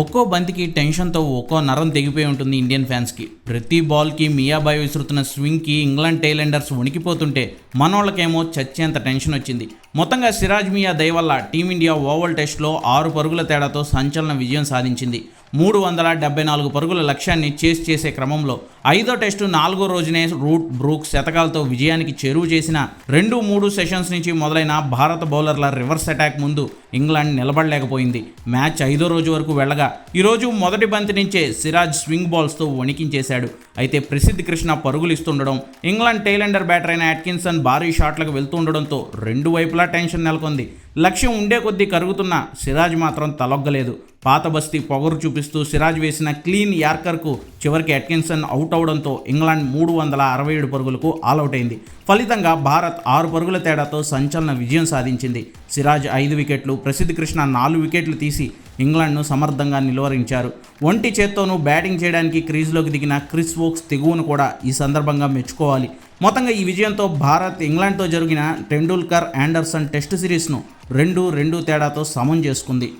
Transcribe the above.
ఒక్కో బంతికి టెన్షన్తో ఒక్కో నరం తెగిపోయి ఉంటుంది ఇండియన్ ఫ్యాన్స్కి. ప్రతి బాల్కి మియాబాయ్ విసురుతున్న స్వింగ్కి ఇంగ్లాండ్ టైలెండర్స్ వణికిపోతుంటే మనోళ్ళకేమో చచ్చేంత టెన్షన్ వచ్చింది. మొత్తంగా సిరాజ్ మియా దయ వల్ల టీమిండియా ఓవల్ టెస్ట్లో ఆరు పరుగుల తేడాతో సంచలన విజయం సాధించింది. మూడు వందల డెబ్బై నాలుగు పరుగుల లక్ష్యాన్ని చేస్ చేసే క్రమంలో ఐదో టెస్టు నాలుగో రోజునే రూట్ బ్రూక్ శతకాలతో విజయానికి చేరువ చేసిన రెండు మూడు సెషన్స్ నుంచి మొదలైన భారత బౌలర్ల రివర్స్ అటాక్ ముందు ఇంగ్లాండ్ నిలబడలేకపోయింది. మ్యాచ్ ఐదో రోజు వరకు వెళ్ళగా ఈరోజు మొదటి బంతి నుంచే సిరాజ్ స్వింగ్ బాల్స్తో వణికించేశాడు. అయితే ప్రసిద్ధి కృష్ణ పరుగులు ఇస్తుండడం ఇంగ్లాండ్ టైలెండర్ బ్యాటర్ అయిన అట్కిన్సన్ భారీ షాట్లకు వెళ్తుండడంతో రెండు వైపులా టెన్షన్ నెలకొంది. లక్ష్యం ఉండే కొద్దీ కరుగుతున్న సిరాజ్ మాత్రం తలొగ్గలేదు. పాత బస్తీ పొగరు చూపిస్తూ సిరాజ్ వేసిన క్లీన్ యార్కర్కు చివరికి అట్కిన్సన్ అవుట్ అవడంతో ఇంగ్లాండ్ మూడు వందల అరవై ఏడు పరుగులకు ఆల్అవుట్ అయింది. ఫలితంగా భారత్ ఆరు పరుగుల తేడాతో సంచలన విజయం సాధించింది. సిరాజ్ ఐదు వికెట్లు ప్రసిద్ధ్ కృష్ణ నాలుగు వికెట్లు తీసి ఇంగ్లాండ్ను సమర్థంగా నిలువరించారు. ఒంటి చేత్తోనూ బ్యాటింగ్ చేయడానికి క్రీజ్లోకి దిగిన క్రిస్ వోక్స్ తెగువను కూడా ఈ సందర్భంగా మెచ్చుకోవాలి. మొత్తంగా ఈ విజయంతో భారత్ ఇంగ్లాండ్తో జరిగిన టెండూల్కర్ ఆండర్సన్ టెస్ట్ సిరీస్ను రెండు రెండు తేడాతో సమం చేసుకుంది.